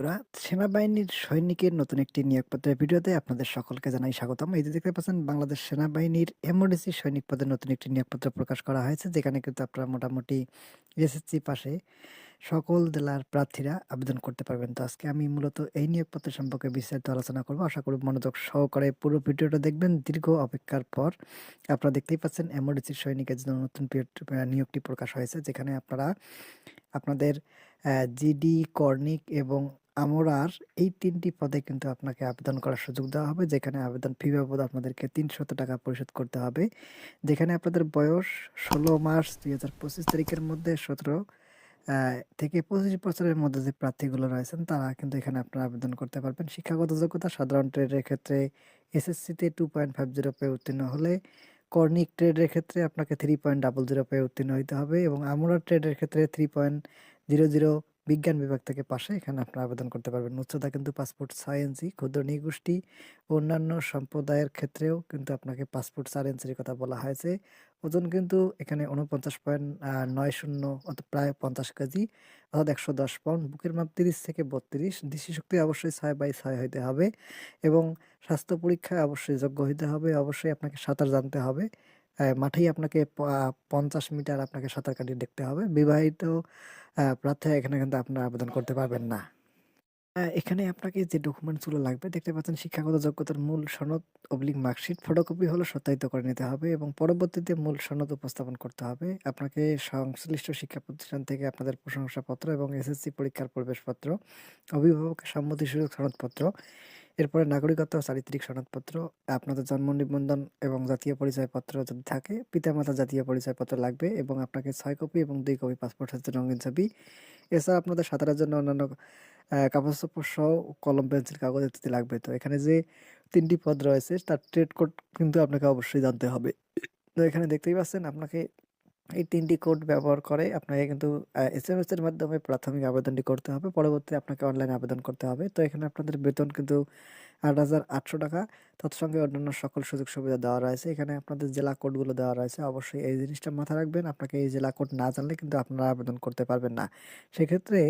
ওরা সেনাবাহিনীর সৈনিকের নতুন একটি নিয়োগপত্রের ভিডিওতে আপনাদের সকলকে জানাই স্বাগতম। এই যে দেখতে পাচ্ছেন, বাংলাদেশ সেনাবাহিনীর এমওডিসি সৈনিক পদের নতুন একটি নিয়োগপত্র প্রকাশ করা হয়েছে, যেখানে কিন্তু আপনারা মোটামুটি এসএসসি পাশে সকল জেলার প্রার্থীরা আবেদন করতে পারবেন। তো আজকে আমি মূলত এই নিয়োগপত্র সম্পর্কে বিস্তারিত আলোচনা করব। আশা করি মনোযোগ সহকারে পুরো ভিডিওটা দেখবেন। দীর্ঘ অপেক্ষার পর আপনারা দেখতেই পাচ্ছেন এমওডিসির সৈনিকের জন্য নতুন নিয়োগটি প্রকাশ হয়েছে, যেখানে আপনারা আপনাদের জিডি কর্নিক এবং আমরার এই তিনটি পদে কিন্তু আপনাকে আবেদন করার সুযোগ দেওয়া হবে। যেখানে আবেদন ফি বাবদ আপনাদেরকে তিনশত টাকা পরিশোধ করতে হবে। যেখানে আপনাদের বয়স ষোলো মার্চ দুই হাজার পঁচিশ তারিখের মধ্যে সতেরো থেকে পঁচিশ বছরের মধ্যে যে প্রার্থীগুলো রয়েছেন, তারা কিন্তু এখানে আপনারা আবেদন করতে পারবেন। শিক্ষাগত যোগ্যতা, সাধারণ ট্রেডের ক্ষেত্রে এসএসসিতে টু পয়েন্ট ফাইভ জিরো পেয়ে উত্তীর্ণ হলে কর্নিক ট্রেডের ক্ষেত্রে আপনাকে থ্রি পয়েন্ট ডাবল জিরো পেয়ে উত্তীর্ণ হইতে হবে এবং আমরা ট্রেডের ক্ষেত্রে থ্রি পয়েন্ট জিরো জিরো বিজ্ঞান বিভাগ থেকে পাশে, এখানে আপনারা আবেদন করতে পারবেন। উচ্চতা কিন্তু পাসপোর্ট ইঞ্চি ক্ষুদ্র নিগোষ্ঠী অন্যান্য সম্প্রদায়ের ক্ষেত্রেও কিন্তু আপনাকে পাসপোর্ট চার কথা বলা হয়েছে। ওজন কিন্তু এখানে উনপঞ্চাশ পয়েন্ট নয় শূন্য অর্থাৎ প্রায় পঞ্চাশ কেজি অর্থাৎ একশো দশ পাউন্ড। বুকের মাপ তিরিশ থেকে বত্রিশ। দৃষ্টি শক্তি অবশ্যই ছয় বাই ছয় হইতে হবে এবং স্বাস্থ্য পরীক্ষায় অবশ্যই যোগ্য হইতে হবে। অবশ্যই আপনাকে সাঁতার জানতে হবে। মাঠেই আপনাকে পঞ্চাশ মিটার আপনাকে সাঁতার কাটিয়ে দেখতে হবে। বিবাহিত প্রার্থী এখানে কিন্তু আপনারা আবেদন করতে পারবেন না। এখানে আপনাকে যে ডকুমেন্টসগুলো লাগবে, দেখতে পাচ্ছেন শিক্ষাগত যোগ্যতার মূল সনদ, অবলিক মার্কশিট, ফটোকপি হলো সত্যায়িত করে নিতে হবে এবং পরবর্তীতে মূল সনদ উপস্থাপন করতে হবে। আপনাকে সংশ্লিষ্ট শিক্ষা প্রতিষ্ঠান থেকে আপনাদের প্রশংসাপত্র এবং এসএসসি পরীক্ষার প্রবেশপত্র, অভিভাবকের সম্মতি সুযোগ সনদপত্র এরপরে নাগরিকত্ব চারিত্রিক সনদপত্র, আপনাদের জন্ম নিবন্ধন এবং জাতীয় পরিচয়পত্র যদি থাকে পিতামাতা জাতীয় পরিচয়পত্র লাগবে এবং আপনাকে ছয় কপি এবং দুই কপি পাসপোর্ট সাইজের রঙিন ছবি। এছাড়া আপনাদের সাঁতারের জন্য অন্যান্য কাগজপত্র সহ কলম, পেন্সিল, কাগজ ইত্যাদি লাগবে। তো এখানে যে তিনটি পদ রয়েছে, তার ট্রেড কোড কিন্তু আপনাকে অবশ্যই জানতে হবে। তো এখানে দেখতেই পাচ্ছেন, আপনাকে এই তিনটি কোড ব্যবহার করে আপনাকে কিন্তু এস এম এস এর মাধ্যমে প্রাথমিক আবেদনটি করতে হবে। পরবর্তী আপনাকে অনলাইন আবেদন করতে হবে। তো এখানে আপনাদের বেতন কিন্তু আট হাজার আটশো টাকা। তৎসঙ্গে অন্যান্য সকল সুযোগ সুবিধা দেওয়া রয়েছে। এখানে আপনাদের জেলা কোডগুলো দেওয়া রয়েছে। অবশ্যই এই জিনিসটা মাথায় রাখবেন। আপনাকে এই জেলা কোড না জানলে কিন্তু আপনারা আবেদন করতে পারবেন না। সেক্ষেত্রে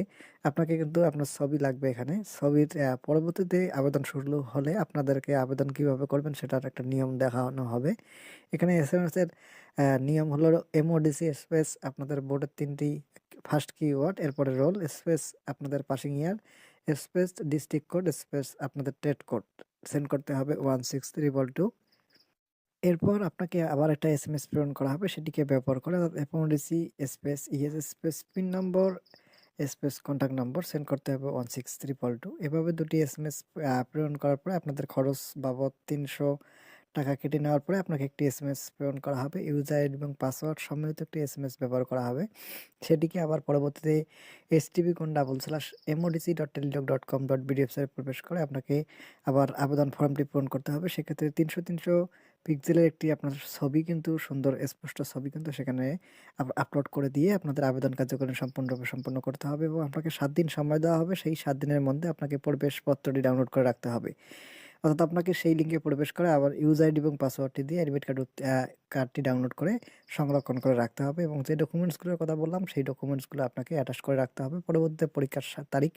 আপনাকে কিন্তু আপনার ছবি লাগবে এখানে। ছবির পরবর্তীতে আবেদন শুরু হলে আপনাদেরকে আবেদন কীভাবে করবেন সেটার একটা নিয়ম দেখানো হবে। এখানে এস এম এস এর নিয়ম হলো এমওডিসি স্পেস আপনাদের বোর্ডের তিনটি ফার্স্ট কিওয়ার্ড এরপরে রোল স্পেস আপনাদের passing year space, district code, space আপনাদের টেট কোড সেন্ড করতে হবে ওয়ান সিক্স ত্রিবল টু। এরপর আপনাকে আবার একটা এস এম এস প্রেরণ করা হবে, সেটিকে ব্যবহার করে MODC space, ES, space, pin number, space contact number send করতে হবে ওয়ান সিক্স ত্রিপল টু। এভাবে দুটি এস এম এস প্রেরণ করার পরে আপনাদের খরচ বাবদ তিনশো টাকা কেটে নেওয়ার পরে আপনাকে একটি এস এম এস প্রেরণ করা হবে। ইউজার এবং পাসওয়ার্ড সম্মিলিত একটি এস এম এস ব্যবহার করা হবে। সেটিকে আবার পরবর্তীতে S TV colon double slash MODC dot Teletalk dot com dot BDF site প্রবেশ করে আপনাকে আবার আবেদন ফর্মটি পূরণ করতে হবে। সেক্ষেত্রে তিনশো তিনশো পিক্সেলের একটি আপনার ছবি কিন্তু, সুন্দর স্পষ্ট ছবি কিন্তু সেখানে আপলোড করে দিয়ে আপনাদের আবেদন কার্যক্রম সম্পূর্ণরূপে সম্পন্ন করতে হবে এবং আপনাকে সাত দিন সময় দেওয়া হবে। সেই সাত দিনের মধ্যে আপনাকে প্রবেশপত্রটি ডাউনলোড করে রাখতে হবে। অর্থাৎ আপনাকে সেই লিঙ্কে প্রবেশ করে আবার ইউজ আইডি এবং পাসওয়ার্ডটি দিয়ে অ্যাডমিট কার্ড কার্ডটি ডাউনলোড করে সংরক্ষণ করে রাখতে হবে এবং যে ডকুমেন্টসগুলোর কথা বললাম, সেই ডকুমেন্টসগুলো আপনাকে অ্যাটাচ করে রাখতে হবে। পরবর্তীতে পরীক্ষার তারিখ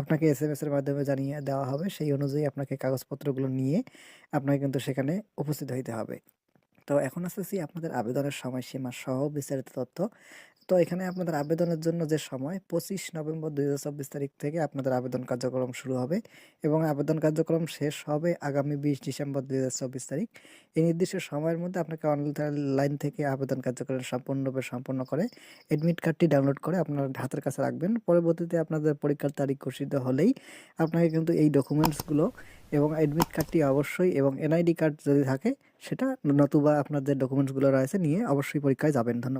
আপনাকে এস এম এসের মাধ্যমে জানিয়ে দেওয়া হবে। সেই অনুযায়ী আপনাকে কাগজপত্রগুলো নিয়ে আপনাকে কিন্তু সেখানে উপস্থিত হইতে হবে। তো এখন আসতেছি আপনাদের আবেদনের সময়সীমা সহ বিস্তারিত তথ্য। তো এখানে আপনাদের আবেদনের জন্য যে সময়, পঁচিশ নভেম্বর দুই হাজার চব্বিশ তারিখ থেকে আপনাদের আবেদন কার্যক্রম শুরু হবে এবং আবেদন কার্যক্রম শেষ হবে আগামী বিশ ডিসেম্বর দুই হাজার চব্বিশ তারিখ। এই নির্দিষ্ট সময়ের মধ্যে আপনাকে অনলাইন থেকে আবেদন কার্যক্রম সম্পূর্ণরূপে সম্পন্ন করে অ্যাডমিট কার্ডটি ডাউনলোড করে আপনার হাতের কাছে রাখবেন। পরবর্তীতে আপনাদের পরীক্ষার তারিখ ঘোষিত হলেই আপনাকে কিন্তু এই ডকুমেন্টসগুলো এবং অ্যাডমিট কার্ডটি অবশ্যই এবং এনআইডি কার্ড যদি থাকে, সেটা নতুবা আপনার যে ডকুমেন্টসগুলো রয়েছে নিয়ে অবশ্যই পরীক্ষায় যাবেন। ধন্যবাদ।